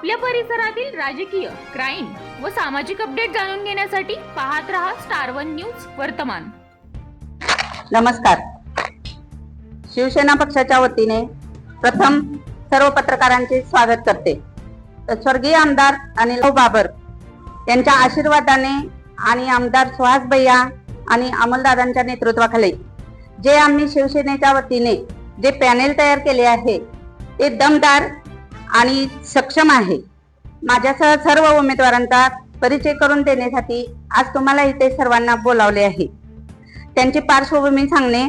आपल्या परिसरातील राजकीय क्राईम व सामाजिक अपडेट जाणून घेण्यासाठी पाहत रहा स्टार वन न्यूज वर्तमान. नमस्कार. शिवसेना पक्षाच्या वतीने प्रथम सर्व पत्रकारांचे स्वागत करते. स्वर्गीय आमदार अनिल बाबर यांच्या आशीर्वादाने आणि आमदार सुहास भैया आणि अमलदादांच्या नेतृत्वाखाली जे आम्ही शिवसेनेच्या वतीने जे पॅनेल तयार केले आहे ते दमदार आणि सक्षम आहे. माझ्यासह सर्व उमेदवारांचा परिचय करून देण्यासाठी आज तुम्हाला इथे सर्वांना बोलावले आहे. त्यांची पार्श्वभूमी सांगणे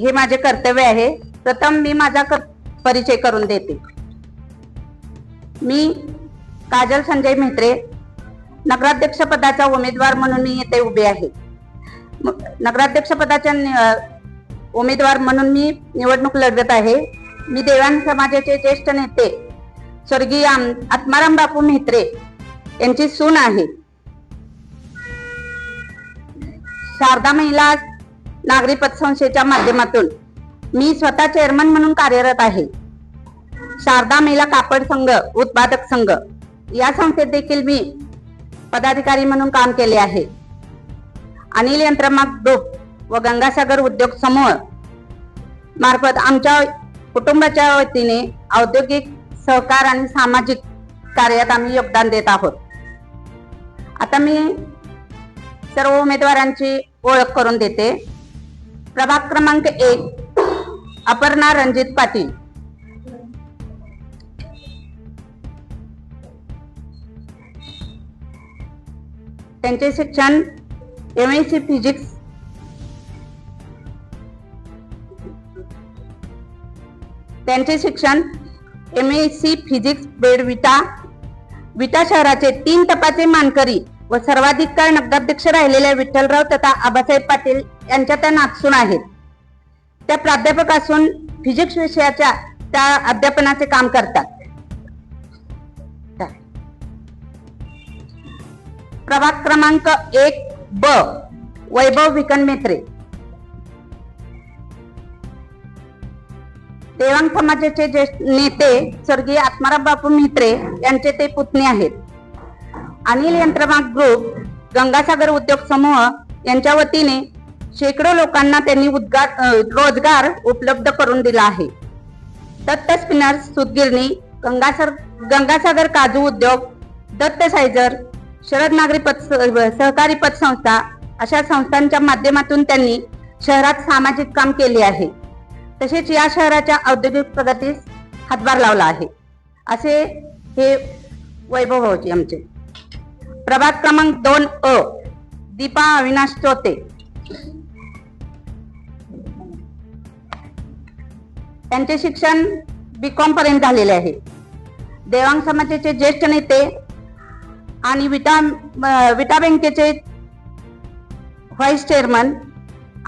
हे माझे कर्तव्य आहे. प्रथम मी माझा क- परिचय करून देते. मी काजल संजय म्हेत्रे नगराध्यक्ष पदाचा उमेदवार म्हणून मी येथे उभे आहे. म- नगराध्यक्ष पदाच्या नि- उमेदवार म्हणून मी निवडणूक लढवत आहे. मी देवान समाजाचे ज्येष्ठ नेते स्वर्गीय आम- आत्माराम बापू म्हेत्रे यांची सून आहे. शारदा महिला नागरी पतसंस्थेच्या माध्यमातून मी स्वतः चेअरमन म्हणून कार्यरत आहे. शारदा महिला कापड संघ उत्पादक संघ या संस्थेत देखील मी पदाधिकारी म्हणून काम केले आहे. अनिल यंत्रमाग डोप व गंगासागर उद्योग समूह मार्फत आमच्या कुटुंबाच्या वतीने औद्योगिक सहकार आणि सामाजिक कार्यात आम्ही योगदान देत आहोत. आता मी सर्व उमेदवारांची ओळख करून देते. प्रभाग क्रमांक एक अपर्णा रणजित पाटील. त्यांचे शिक्षण एम एस सी फिजिक्स त्यांचे शिक्षण M S C physics BEd Vita. Vita शहराचे तीन टपाचे मानकरी व सर्वाधिक काळ नगराध्यक्ष राहिलेल्या विठ्ठलराव तथा आबासाहेब पाटील यांच्या त्या नागसून आहेत. त्या प्राध्यापक असून फिजिक्स विषयाच्या त्या अध्यापनाचे काम करतात. प्रभाग क्रमांक एक ब वैभव विकन मेत्रे देवांग समाजाचे ज्येष्ठ नेते स्वर्गीय आत्माराम बापू म्हेत्रे यांचे ते पुतणे आहेत. अनिल यंत्रमाग ग्रुप गंगासागर उद्योग समूह यांच्या वतीने शेकडो लोकांना त्यांनी उद्गार रोजगार उपलब्ध करून दिला आहे. दत्त स्पिनर्स सुतगिरणी गंगासर गंगासागर काजू उद्योग दत्त सायझर शरद नागरी पत सहकारी पतसंस्था अशा संस्थांच्या माध्यमातून त्यांनी शहरात सामाजिक काम केले आहे. तसेच या शहराच्या औद्योगिक प्रगतीस हातभार लावला आहे. असे हे वैभव होते आमचे. प्रभाग क्रमांक दोन अ दीपा अविनाश चोते त्यांचे शिक्षण बी कॉम पर्यंत झालेले आहे. देवांग समाजाचे ज्येष्ठ नेते आणि विटा विटा बँकेचे व्हाईस चेअरमन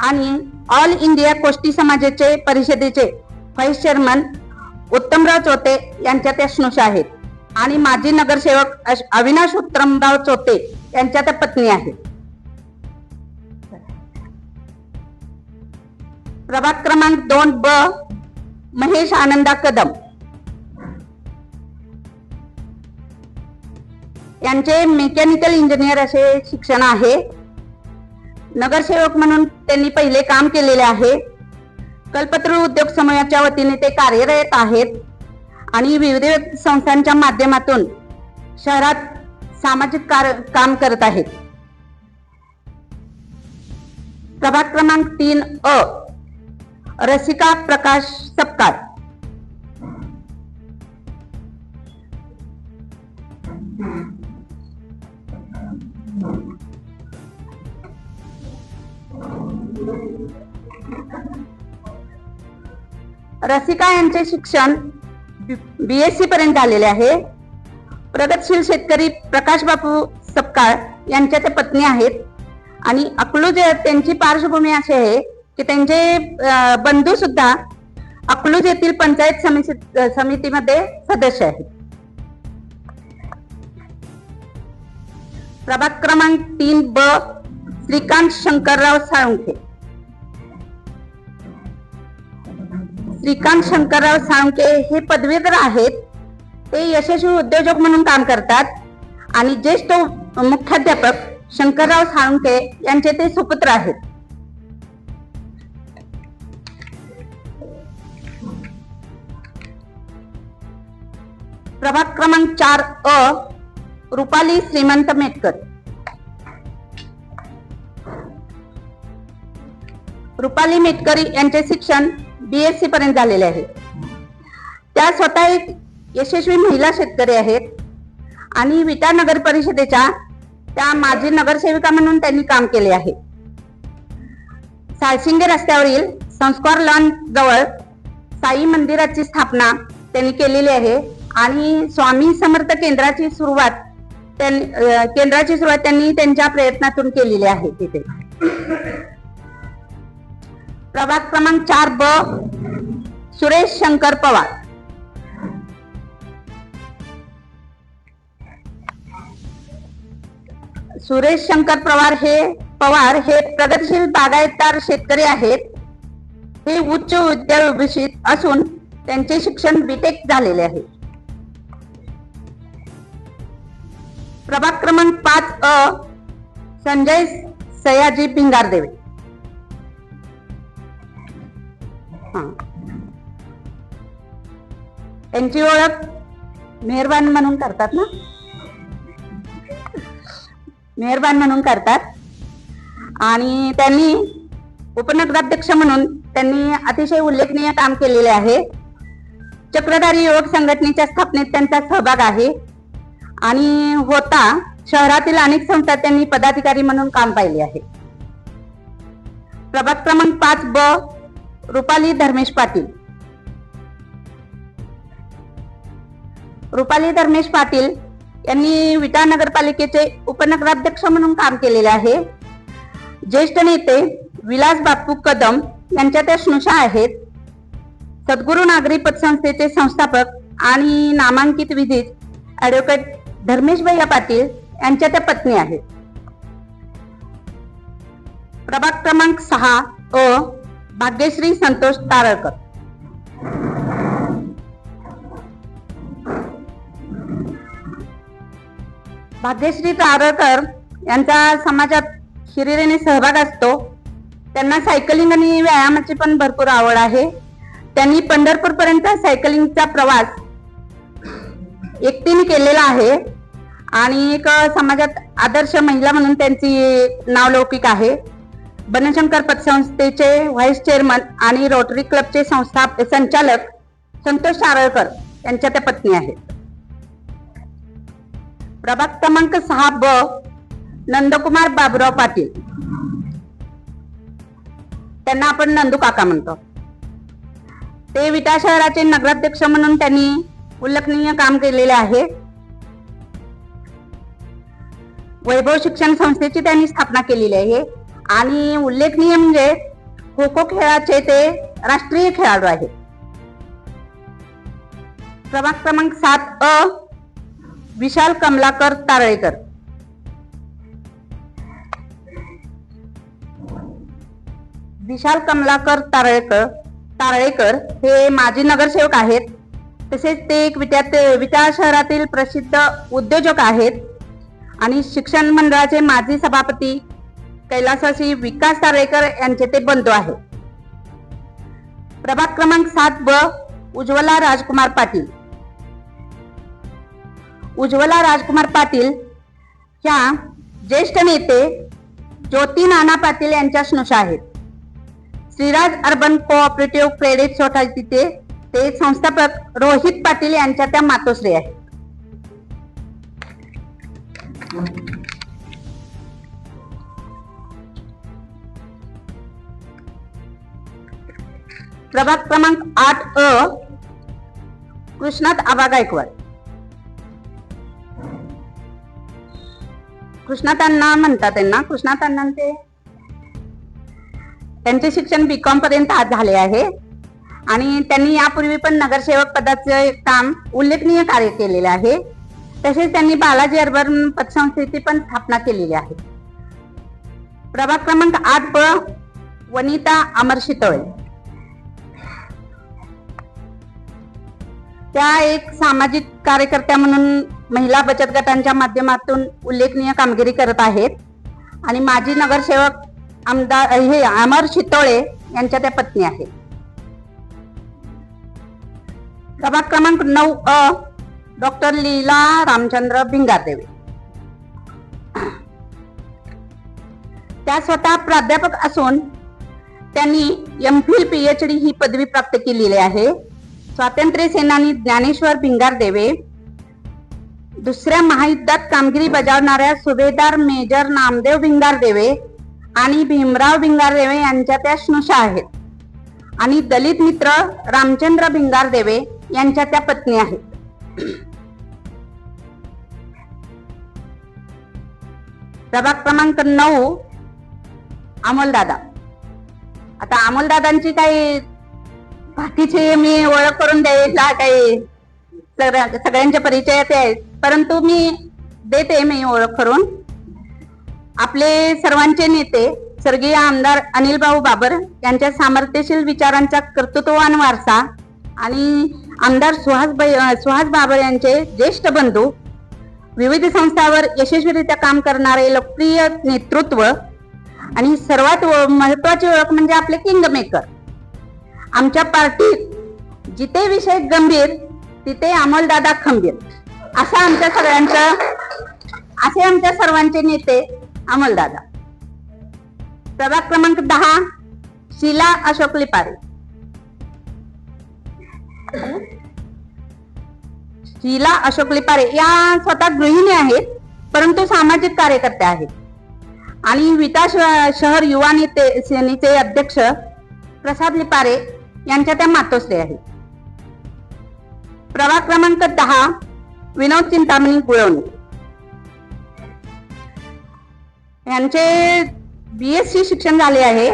आणि ऑल इंडिया कोष्टी समाजाचे परिषदेचे व्हाईस चेअरमन उत्तमराव चोते यांच्या त्या स्नुषा आहेत. आणि माजी नगरसेवक अविनाश उत्तमराव चोते यांच्या त्या पत्नी आहेत. प्रभाग क्रमांक दोन ब महेश आनंदा कदम. यांचे मेकॅनिकल इंजिनियर असे शिक्षण आहे. नगरसेवक म्हणून त्यांनी पहिले काम केलेले आहे. कल्पतरू उद्योग समूहाच्या वतीने ते कार्यरत आहेत. आणि विविध संस्थांच्या माध्यमातून शहरात सामाजिक कार- काम करत आहेत. प्रभाग क्रमांक तीन अ रसिका प्रकाश सपकाळ. रसिका यांचे शिक्षण बी एस सी पर्यंत झालेले आहे. प्रगतशील शेतकरी प्रकाश बापू सपकाळ यांच्या ते पत्नी आहेत. आणि अकलूज त्यांची पार्श्वभूमी अशी आहे की त्यांचे बंधू सुद्धा अकलूज येथील पंचायत समिती समितीमध्ये सदस्य आहेत. प्रभाग क्रमांक तीन ब श्रीकांत शंकरराव साळुंखे. श्रीकांत शंकरराव साळुंके हे पदवीधर आहेत. ते यशस्वी उद्योजक म्हणून काम करतात. आणि ज्येष्ठ मुख्याध्यापक शंकरराव साळुंके यांचे ते सुपुत्र आहेत. प्रभाग क्रमांक चार अ रुपाली श्रीमंत मेटकर. रुपाली मेटकरी यांचे शिक्षण बीएससी पर्यंत झालेले आहे. त्या स्वतः एक यशस्वी महिला शेतकरी आहेत. आणि विटा नगर परिषदेच्या त्या माजी नगरसेविका म्हणून त्यांनी काम केले आहे. साळशिंगे रस्त्यावरील संस्कार लॉन जवळ साई मंदिराची स्थापना त्यांनी केलेली आहे. आणि स्वामी समर्थ केंद्राची सुरुवात त्यांनी केंद्राची सुरुवात त्यांनी त्यांच्या प्रयत्नातून केलेली आहे तिथे. प्रभाग क्रमांक चार ब सुरेश शंकर पवार. सुरेश शंकर पवार हे पवार हे प्रगतशील बागायतदार शेतकरी आहेत. हे उच्च विद्याभूषित असून त्यांचे शिक्षण बीटेक झालेले आहे. प्रभाग क्रमांक पाच अ संजय सयाजी भिंगारदेवे. हा. त्यांची ओळख मेहरबान म्हणून करतात ना? मेहरबान म्हणून करतात. आणि त्यांनी उपनगराध्यक्ष म्हणून त्यांनी अतिशय उल्लेखनीय काम केलेले आहे. चक्रधारी युवक संघटनेच्या स्थापनेत त्यांचा सहभाग आहे. आणि होता शहरातील अनेक संस्था त्यांनी पदाधिकारी म्हणून काम पाहिले आहे. प्रभाग क्रमांक पाच ब रुपाली धर्मेश पाटील. रुपाली धर्मेश पाटील यांनी विटा नगरपालिकेचे उपनगराध्यक्ष म्हणून काम केलेले आहे. ज्येष्ठ नेते विलास बापू कदम यांच्या त्या स्नुषा आहेत. सद्गुरू नागरी पतसंस्थेचे संस्थापक आणि नामांकित विधीत ॲडव्होकेट धर्मेश भैया पाटील यांच्या त्या पत्नी आहेत. प्रभाग क्रमांक सहा अ भाग्यश्री संतोष तारळकर. भाग्यश्री तारळकर यांचा समाजात हिरिरीने सहभाग असतो. त्यांना सायकलिंग आणि व्यायामाची पण भरपूर आवड आहे. त्यांनी पंढरपूर पर्यंत सायकलिंगचा प्रवास एकटीने केलेला आहे. आणि एक समाजात आदर्श महिला म्हणून त्यांची नावलौकिक आहे. बनशंकर पतसंस्थेचे व्हाईस चेअरमन आणि रोटरी क्लबचे संस्था संचालक संतोष सारळकर यांच्या त्या पत्नी आहेत. प्रभाग क्रमांक सहा ब नंदकुमार बाबुराव पाटील. त्यांना आपण नंदू काका म्हणतो. ते विटा शहराचे नगराध्यक्ष म्हणून त्यांनी उल्लेखनीय काम केलेले आहे. वैभव शिक्षण संस्थेची त्यांनी स्थापना केलेली आहे. आणि उल्लेखनीय म्हणजे खो खो खेळाचे ते राष्ट्रीय खेळाडू आहेत. प्रभाग क्रमांक सात अ. विशाल कमलाकर तारळेकर. विशाल कमलाकर तारळेकर तारळेकर हे माजी नगरसेवक आहेत. तसेच ते एक विट्यात विटा शहरातील प्रसिद्ध उद्योजक आहेत. आणि शिक्षण मंडळाचे माजी सभापती कैलासाशी विकास तारेकर यांचे ते बंधू आहे. प्रभाग क्रमांक सात व उज्ज्वला राजकुमार पाटील. उज्ज्वला राजकुमार पाटील ह्या ज्येष्ठ नेते ज्योती नाना पाटील यांच्या स्नुषा आहेत. श्रीराज अर्बन कोऑपरेटिव्ह क्रेडिट सोसायटीचे ते संस्थापक रोहित पाटील यांच्या त्या मातोश्री आहेत. प्रभाग क्रमांक आठ अ कृष्णात आबा गायकवाड. कृष्णातांना म्हणतात त्यांना कृष्णातांना ते त्यांचे शिक्षण बीकॉम पर्यंत आज झाले आहे. आणि त्यांनी यापूर्वी पण नगरसेवक पदाचे काम उल्लेखनीय कार्य केलेले आहे. तसेच त्यांनी बालाजी अर्बन पतसंस्थेची पण स्थापना केलेली आहे. प्रभाग क्रमांक आठ ब वनिता अमर शितोळे त्या एक सामाजिक कार्यकर्त्या म्हणून महिला बचत गटांच्या माध्यमातून उल्लेखनीय कामगिरी करत आहेत. आणि माजी नगरसेवक आमदार हे अमर शितोळे यांच्या त्या पत्नी आहेत. प्रभाग क्रमांक नऊ अ डॉक्टर लीला रामचंद्र भिंगारदेवे. त्या स्वतः प्राध्यापक असून त्यांनी M Phil P H D ही पदवी प्राप्त केलेली आहे. स्वातंत्र्य सेनानी ज्ञानेश्वर भिंगारदेवे दुसऱ्या महायुद्धात कामगिरी बजावणाऱ्या सुभेदार मेजर नामदेव भिंगारदेवे आणि भीमराव भिंगारदेवे यांच्या त्या स्नुषा आहेत. आणि दलित मित्र रामचंद्र भिंगारदेवे यांच्या त्या पत्नी आहेत. प्रभाग क्रमांक नऊ अमोलदादा आता अमोलदादांची काही बाकीची मी ओळख करून द्यायला काही सगळ्या- सगळ्यांच्या परिचयात आहेत. परंतु मी देते मी ओळख करून. आपले सर्वांचे नेते स्वर्गीय आमदार अनिल भाऊ बाबर यांच्या सामर्थ्यशील विचारांचा कर्तृत्ववान वारसा आणि आमदार सुहास सुहास बाबर यांचे ज्येष्ठ बंधू विविध संस्थावर यशस्वीरित्या काम करणारे लोकप्रिय नेतृत्व आणि सर्वात व- महत्वाची ओळख म्हणजे आपले किंग मेकर आमच्या पार्टीत जिथे विषय गंभीर तिथे अमोलदादा खंबीर. असं आमच्या सगळ्यांचं असे आमच्या सर्वांचे नेते अमोलदादा. प्रभाग क्रमांक दहा शीला अशोक लिपारे. शीला अशोक लिपारे या स्वतः गृहिणी आहेत परंतु सामाजिक कार्यकर्त्या आहेत. आणि विटा शहर युवा नेते सेनेचे अध्यक्ष प्रसाद लिपारे यांच्या त्या मातोश्री आहेत. प्रभाग क्रमांक दहा विनोद चिंतामणी गुळवणे. यांचे बीएससी शिक्षण झाले आहे.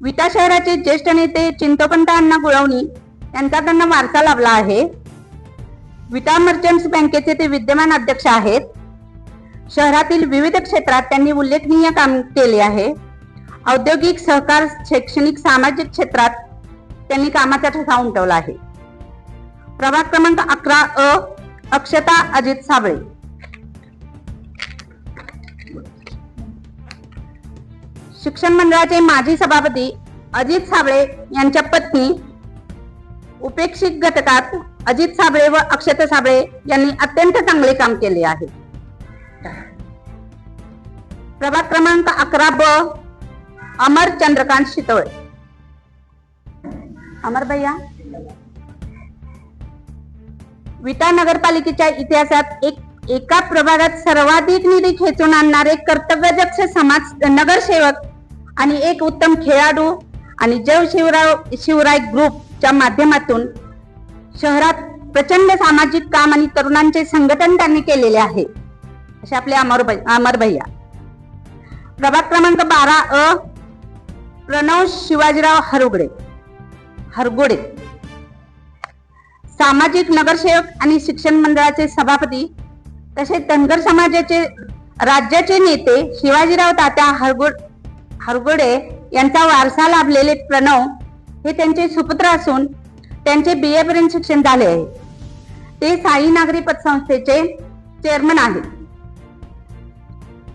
विटा शहराचे ज्येष्ठ नेते चिंतोपंत अण्णा गुळवणी यांचा त्यांना वारसा लाभला आहे. विटा मर्चंट्स बँकेचे ते विद्यमान अध्यक्ष आहेत. शहरातील विविध क्षेत्रात त्यांनी उल्लेखनीय काम केले आहे. औद्योगिक सहकार शैक्षणिक सामाजिक क्षेत्रात त्यांनी कामाचा ठसा उमटवला आहे. प्रभाग क्रमांक अकरा अ अक्षता अजित साबळे. शिक्षण मंडळाचे माजी सभापती अजित साबळे यांच्या पत्नी उपेक्षित घटकात अजित साबळे व अक्षता साबळे यांनी अत्यंत चांगले काम केले आहे. प्रभाग क्रमांक अकरा ब अमर चंद्रकांत शितोळे. अमर भैया विटा नगरपालिकेच्या इतिहासात एक एका प्रभागात सर्वाधिक निधी खेचून आणणारे कर्तव्यदक्ष समाज नगरसेवक आणि एक उत्तम खेळाडू आणि जय शिवराव शिवराय ग्रुपच्या माध्यमातून शहरात प्रचंड सामाजिक काम आणि तरुणांचे संघटन त्यांनी केलेले आहे. असे आपले अमर अमर भैया प्रभाग क्रमांक बारा अ प्रणव शिवाजीराव हरुगडे. हरगोडे. सामाजिक नगरसेवक आणि शिक्षण मंडळाचे सभापती तसेच धनगर समाजाचे राज्याचे नेते शिवाजीराव तात्या हरगोड हरगोडे यांचा वारसा लाभलेले प्रणव हे त्यांचे सुपुत्र असून त्यांचे बी ए पर्यंत शिक्षण झाले आहे. ते साई नागरी पतसंस्थेचे चेअरमन आहेत.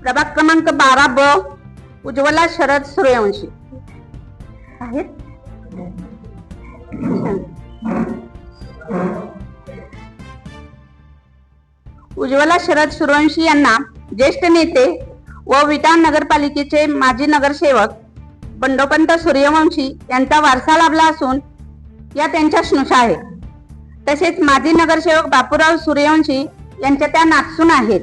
प्रभाग क्रमांक बारा ब उज्ज्वला शरद सूर्यवंशी आहेत. उज्ज्वला शरद सूर्यवंशी यांना ज्येष्ठ नेते व विटा नगरपालिकेचे माजी नगरसेवक बंडोपंत सूर्यवंशी यांचा वारसा लाभला असून या त्यांच्या स्नुषा आहेत. तसेच माजी नगरसेवक बापूराव सूर्यवंशी यांच्या त्या नातसून आहेत.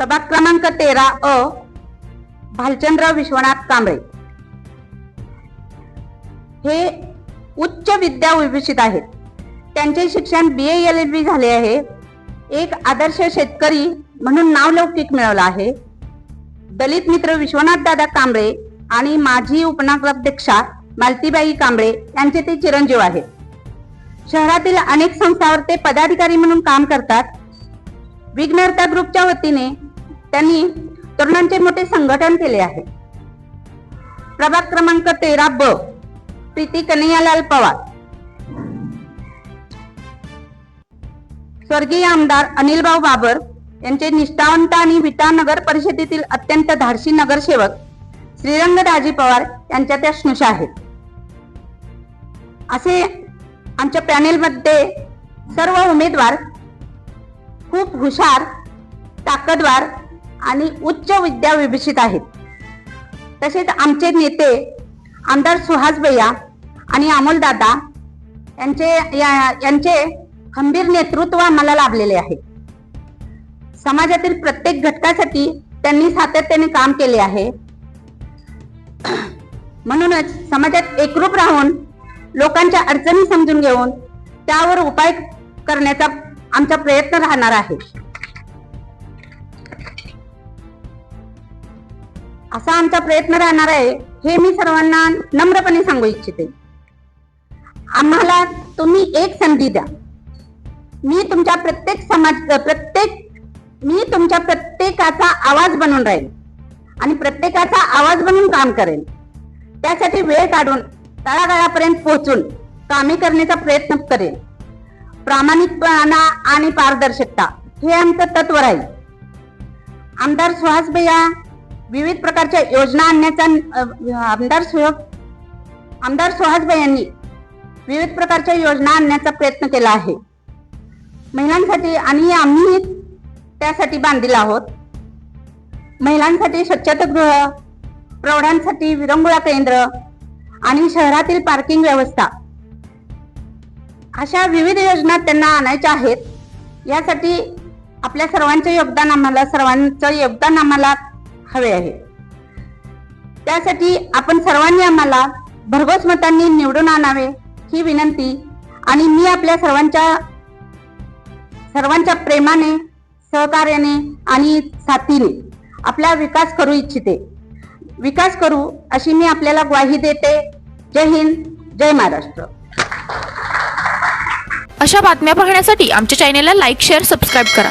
सभा क्रमांक तेरा अ. भालचंद्र विश्वनाथ कांबळे. हे उच्च विद्या विभूषित आहेत. त्यांचे शिक्षण बी एल एल बी झाले आहे. एक आदर्श शेतकरी म्हणून नावलौकिक मिळवला आहे. दलित मित्र विश्वनाथ दादा कांबळे आणि माजी उपनगराध्यक्षा मालतीबाई कांबळे यांचे ते चिरंजीव आहेत. शहरातील अनेक संस्थांवर ते पदाधिकारी म्हणून काम करतात. विघ्नर्ता ग्रुपच्या वतीने त्यांनी तरुणांचे मोठे संघटन केले आहे. प्रभाग क्रमांक तेरा ब प्रीती कन्हैयालाल पवार. स्वर्गीय आमदार अनिलभाऊ बाबर यांचे निष्ठावंत आणि विटा नगर परिषदेतील अत्यंत धाडसी नगरसेवक श्रीरंगराजी पवार यांच्या त्या स्नुषा आहेत. असे आमच्या पॅनेलमध्ये सर्व उमेदवार खूप हुशार ताकदवार आणि उच्च विद्या विभूषित आहेत. तसेच आमचे नेते आमदार सुहास भैया आणि अमोल दादा यांचे या- यांचे खंबीर नेतृत्व आम्हाला लाभलेले आहे. समाजातील प्रत्येक घटकासाठी त्यांनी सातत्याने काम केले आहे. म्हणूनच समाजात एकरूप राहून लोकांच्या अडचणी समजून घेऊन त्यावर उपाय करण्याचा आमचा प्रयत्न राहणार आहे. असा आमचा प्रयत्न राहणार आहे. हे मी सर्वांना नम्रपणे सांगू इच्छिते. आम्हाला तुम्ही एक संधी द्या. मी तुमच्या प्रत्येक समाज प्रत्येक मी तुमच्या प्रत्येकाचा आवाज बनून राहील आणि प्रत्येकाचा आवाज बनून काम करेन त्यासाठी वेळ काढून तळागाळापर्यंत पोहोचून कामे करण्याचा प्रयत्न करेन प्रामाणिकपणा आणि पारदर्शकता हे आमचं तत्व राहील. आमदार सुहास भैया विविध प्रकारच्या योजना आणण्याचा आमदार सुह आमदार सुहासबाई यांनी विविध प्रकारच्या योजना आणण्याचा प्रयत्न केला आहे. महिलांसाठी आणि आम्ही त्यासाठी बांधील आहोत. महिलांसाठी स्वच्छतागृह प्रौढांसाठी विरंगुळा केंद्र आणि शहरातील पार्किंग व्यवस्था. अशा विविध योजना त्यांना आणायच्या आहेत. यासाठी आपल्या सर्वांचे योगदान आम्हाला सर्वांचं योगदान आम्हाला हवे आहे. त्यासाठी आपण सर्वांनी आम्हाला भरघोस मतांनी निवडून आणावे ही विनंती आणि मी आपल्या सर्वांच्या सर्वांच्या प्रेमाने सहकार्याने आणि साथीने आपला विकास करू इच्छिते. विकास करू अशी मी आपल्याला ग्वाही देते. जय हिंद जय महाराष्ट्र. अशा बातम्या पाहण्यासाठी आमच्या चॅनेलला लाईक शेअर सबस्क्राईब करा.